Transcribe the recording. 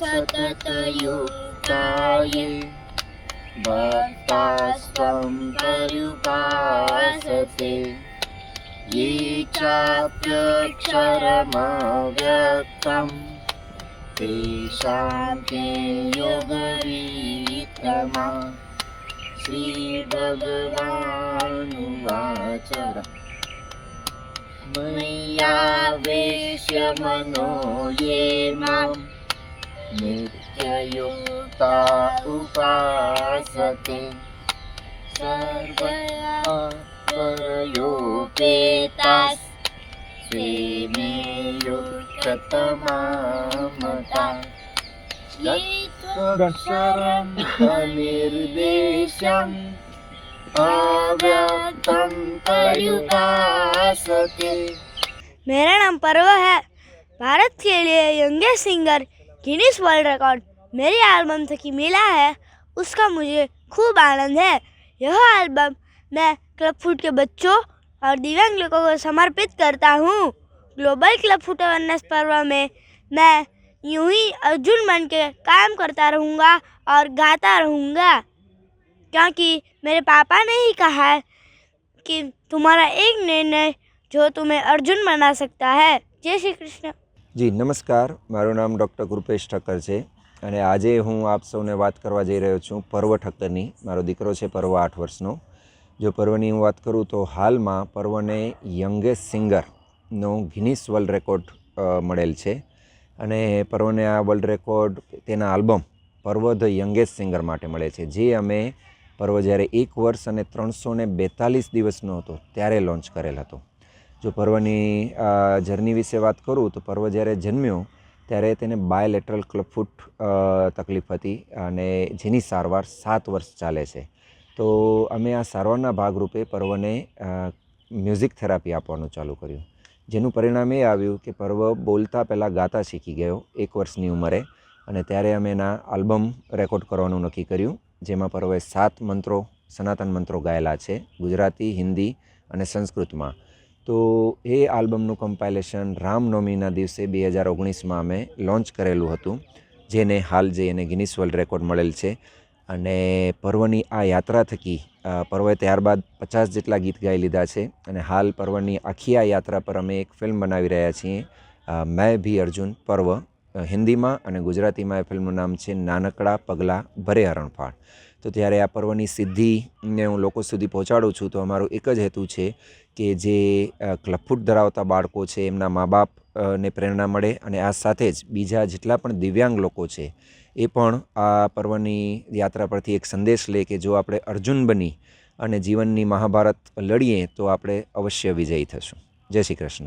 सततयुक्ताये भक्तास्त्वं पर्युपासते ये चाप्यक्षरमव्यक्तं तेषां के योगवीतमा श्रीभगवानुवाच। मय्यावेश्य मनो ये नित्ययुक्ता उपासते सर्वया परयोपेतास् स्वे मे युक्ततमामता ये त्वक्षरम् अनिर्देशम् अव्यक्तं पर्युपासते मेरा नाम पर्व है भारत के लिए youngest singer Guinness world record मेरे एल्बम तक ही मिला है, उसका मुझे खूब आनंद है। यह एल्बम मैं क्लब फ़ूड के बच्चों और दिव्यांग लोगों को समर्पित करता हूँ। ग्लोबल क्लब फ़ूड अवेयरनेस पर्व में मैं यूँ ही अर्जुन बन के काम करता रहूँगा और गाता रहूँगा। क्योंकि मेरे पापा ने ही कहा है कि तुम्हारा एक निर्णय जो तुम्हें अर्जुन बना सकता है। जय श्री कृष्ण। જી, નમસ્કાર. મારું નામ ડૉક્ટર કૃપેશ ઠક્કર છે અને આજે હું આપ સૌને વાત કરવા જઈ રહ્યો છું પર્વ ઠક્કરની. મારો દીકરો છે પર્વ આઠ વર્ષનો. જો પર્વની હું વાત કરું તો હાલમાં પર્વને યંગેસ્ટ સિંગરનો ગિનિસ વર્લ્ડ રેકોર્ડ મળેલ છે. અને પર્વને આ વર્લ્ડ રેકોર્ડ તેના album Parv the youngest singer માટે મળે છે. જે અમે પર્વ જ્યારે એક વર્ષ અને ત્રણસો બેતાલીસ દિવસનો હતો ત્યારે લોન્ચ કરેલ હતો. જો પર્વની જર્ની વિશે વાત કરું તો પર્વ જ્યારે જન્મ્યો ત્યારે તેને બાયલેટરલ ક્લબફૂટ તકલીફ હતી અને જેની સારવાર સાત વર્ષ ચાલે છે. તો અમે આ સારવારના ભાગરૂપે પર્વને મ્યુઝિક થેરાપી આપવાનું ચાલુ કર્યું. જેનું પરિણામ એ આવ્યું કે પર્વ બોલતા પહેલાં ગાતા શીખી ગયો એક વર્ષની ઉંમરે અને ત્યારે અમે એના આલ્બમ રેકોર્ડ કરવાનું નક્કી કર્યું, જેમાં પર્વે સાત મંત્રો, સનાતન મંત્રો ગાયેલા છે ગુજરાતી, હિન્દી અને સંસ્કૃતમાં. તો એ આલ્બમનું કમ્પાઇલેશન રામનવમીના દિવસે બે હજાર ઓગણીસમાં અમે લોન્ચ કરેલું હતું, જેને હાલ જે એને ગિનિસ વર્લ્ડ રેકોર્ડ મળેલ છે. અને પર્વની આ યાત્રા થકી પર્વે ત્યારબાદ પચાસ જેટલા ગીત ગાઈ લીધા છે. અને હાલ પર્વની આખી આ યાત્રા પર અમે એક ફિલ્મ બનાવી રહ્યા છીએ મેં ભી અર્જુન પર્વ. હિન્દીમાં અને ગુજરાતીમાં એ ફિલ્મનું નામ છે નાનકડા પગલાં ભરે હરણફાળ. તો ત્યારે આ પર્વની સિદ્ધિને હું લોકો સુધી પહોંચાડું છું તો અમારો એક જ હેતુ છે કે જે અ, ક્લબફૂટ ધરાવતા બાળકો છે એમના મા બાપ ને પ્રેરણા મળે અને આ સાથે જ બીજા જેટલા પણ દિવ્યાંગ લોકો છે એ પણ આ પર્વની યાત્રા પરથી એક સંદેશ લે કે જો આપણે અર્જુન બની અને જીવનની મહાભારત લડીએ તો આપણે અવશ્ય વિજયી થશું. જય શ્રી કૃષ્ણ.